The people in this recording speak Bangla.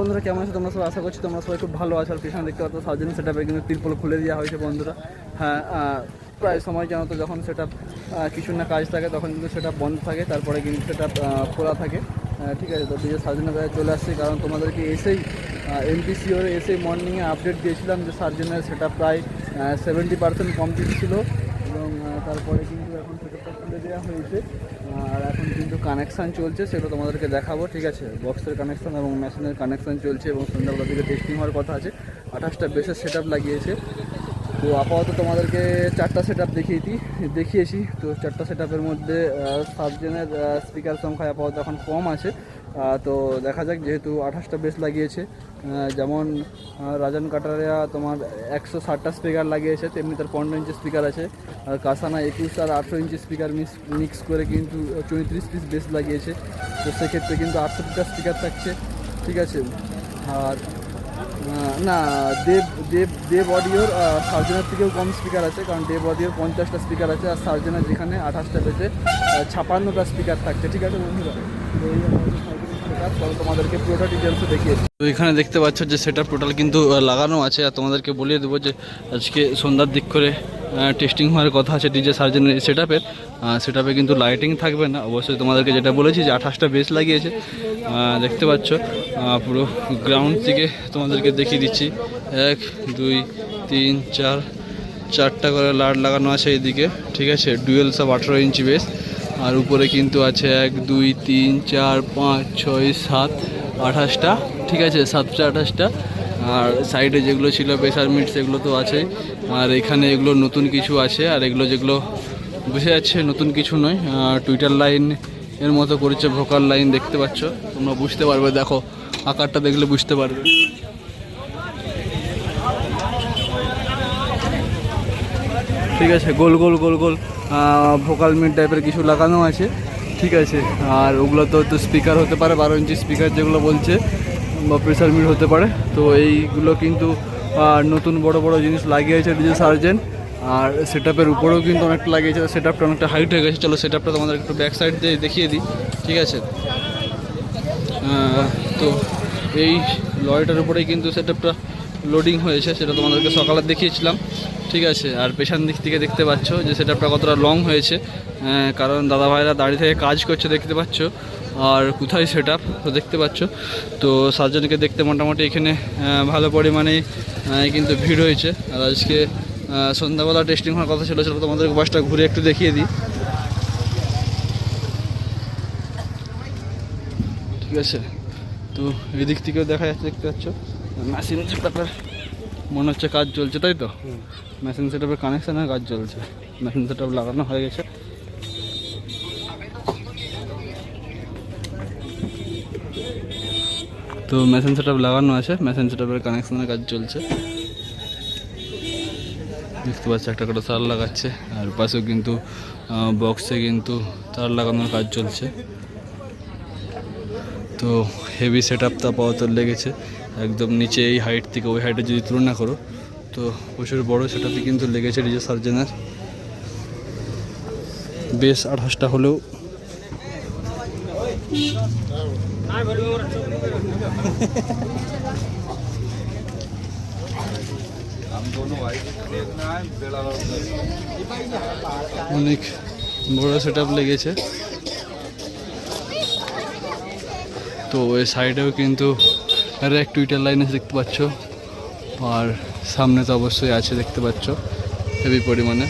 বন্ধুরা, কেমন আছো? তোমরা সবাই আশা করছি তোমরা সবাই খুব ভালো আছো। আর পিছনে দেখতে পাচ্ছ সার্জেন সেটা কিন্তু তিরপল খুলে দেওয়া হয়েছে বন্ধুরা। হ্যাঁ প্রায় সময় জানো তো যখন সেটা কিছু না কাজ থাকে, তখন কিন্তু সেটা বন্ধ থাকে, তারপরে কিন্তু সেটা খোলা থাকে। ঠিক আছে, তো ডিজে সার্জেনের কাছে চলে আসছি, কারণ তোমাদেরকে এসেই এমপিসিওরে এসেই মর্নিংয়ে আপডেট দিয়েছিলাম যে সার্জেনের সেটা প্রায় সেভেন্টি পার্সেন্ট কমপ্লিট ছিল। এবং তারপরে কিন্তু এখন সেটা দেওয়া হয়েছে। আর এখন কিন্তু কানেকশান চলছে, সেটা তোমাদেরকে দেখাবো, ঠিক আছে? বক্সের কানেকশান এবং মেশিনের কানেকশান চলছে এবং সন্ধ্যাবেলা থেকে টেস্টিং হওয়ার কথা আছে। আঠাশটা বেসের সেট লাগিয়েছে। তো আপাতত তোমাদেরকে চারটা সেট আপ দেখিয়ে দিই, দেখিয়েছি। তো চারটা সেট মধ্যে সাতজনের স্পিকার সংখ্যা আপাতত এখন কম আছে। তো দেখা যাক যেহেতু আঠাশটা বেস লাগিয়েছে। যেমন রাজন কাটারিয়া তোমার একশো ষাটটা স্পিকার লাগিয়েছে, তেমনি তার পনেরো ইঞ্চি স্পিকার আছে। আর কাসানা একুশ আর আটশো ইঞ্চি স্পিকার মিক্স মিক্স করে কিন্তু চৌত্রিশ পিস বেস লাগিয়েছে। তো সেক্ষেত্রে কিন্তু আটষট্টিটা স্পিকার থাকছে, ঠিক আছে? আর না, দেব দেব দেব অডিওর সার্জেনের থেকেও কম স্পিকার আছে, কারণ দেব অডিওর পঞ্চাশটা স্পিকার আছে, আর সার্জেনের যেখানে আঠাশটা পেতে ছাপান্নটা স্পিকার থাকছে, ঠিক আছে বন্ধুরা? তো এখানে দেখতে পাচ্ছ যে সেটা টোটাল কিন্তু লাগানো আছে। আর তোমাদেরকে বলিয়ে দেবো যে আজকে সন্ধ্যার দিক করে টেস্টিং হওয়ার কথা আছে ডিজে সার্জেনের সেট আপের সেট আপে কিন্তু লাইটিং থাকবে না। অবশ্যই তোমাদেরকে যেটা বলেছি যে আঠাশটা বেস লাগিয়েছে। দেখতে পাচ্ছ পুরো গ্রাউন্ড থেকে তোমাদেরকে দেখিয়ে দিচ্ছি। এক, দুই, তিন, চার, চারটা করে লাইট লাগানো আছে এইদিকে ঠিক আছে ডুয়েল সব আঠেরো ইঞ্চি বেস আর উপরে কিন্তু আছে এক, দুই, তিন, চার, পাঁচ, ছয়, সাত, আঠাশটা। ঠিক আছে, সাতটা, আঠাশটা। আর সাইডে যেগুলো ছিল প্রেশার মিট সেগুলো তো আছে আর এখানে এগুলো নতুন কিছু আছে, আর এগুলো যেগুলো বুঝে যাচ্ছে নতুন কিছু নয়। টুইটার লাইন এর মতো করেছে ভোকাল লাইন দেখতে পাচ্ছ। তোমরা বুঝতে পারবে, দেখো, আকারটা দেখলে বুঝতে পারবে। ঠিক আছে, গোল গোল গোল গোল। ভোকাল মিট টাইপের কিছু লাগানো আছে। ঠিক আছে, আর ওগুলো তো তো স্পিকার হতে পারে, বারো ইঞ্চি স্পিকার যেগুলো বলছে, বা প্রেশার মিট হতে পারে। তো এইগুলো কিন্তু নতুন বড় বড় জিনিস লাগিয়েছে ডিজে সার্জেন। আর সেট আপের উপরেও কিন্তু অনেকটা লাগিয়েছে সেট আপটা অনেকটা হাইট হয়ে গেছে। চলো সেট আপটা তোমাদের একটু ব্যাক সাইড দিয়ে দেখিয়ে দিই। ঠিক আছে? তো এই লরিটার উপরেই কিন্তু সেট আপটা লোডিং হয়েছে, সেটা তোমাদেরকে সকালে দেখিয়েছিলাম। ঠিক আছে, আর পেছন দিক থেকে দেখতে পাচ্ছ যে সেট কতটা লং হয়েছে। কারণ দাদা ভাইরা দাঁড়িয়ে থেকে কাজ করছে দেখতে পাচ্ছ, আর কোথায় সেট তো দেখতে পাচ্ছ। তো সার্জনকে দেখতে মোটামুটি এখানে ভালো পরিমাণে কিন্তু ভিড় হয়েছে। আর আজকে সন্ধ্যাবেলা টেস্টিং হওয়ার কথা ছিল, সেটা তোমাদেরকে বাসটা ঘুরে একটু দেখিয়ে দিই। ঠিক আছে, তো এদিক থেকেও দেখা যাচ্ছে, দেখতে পাচ্ছ। মেশিন সেটআপের মনে হচ্ছে কাজ চলছে তাই তো? মেশিন সেটআপের কানেকশানের কাজ চলছে। মেশিন সেটআপ লাগানো হয়ে গেছে। তো মেশিন সেটআপ লাগানো আছে মেশিন সেটআপের কানেকশানের কাজ চলছে। দেখতে পাচ্ছি একটা করে তার লাগাচ্ছে। আর পাশেও কিন্তু বক্সে কিন্তু তার লাগানোর কাজ চলছে। তো হেভি সেট আপ তো আপাতত লেগেছে। একদম নিচে এই হাইট থেকে ওই হাইটে যদি তুলনা করো, তো প্রচুর বড় সেটাতে কিন্তু লেগেছে ডিজে সার্জেনের বেশ আঠাশটা হলেও অনেক বড় সেট লেগেছে। তো ওই সাইডেও কিন্তু রেক টুইটার লাইন আছে দেখতে পাচ্ছ। আর সামনে তো অবশ্যই আছে দেখতে পাচ্ছ হেভি পরিমাণে।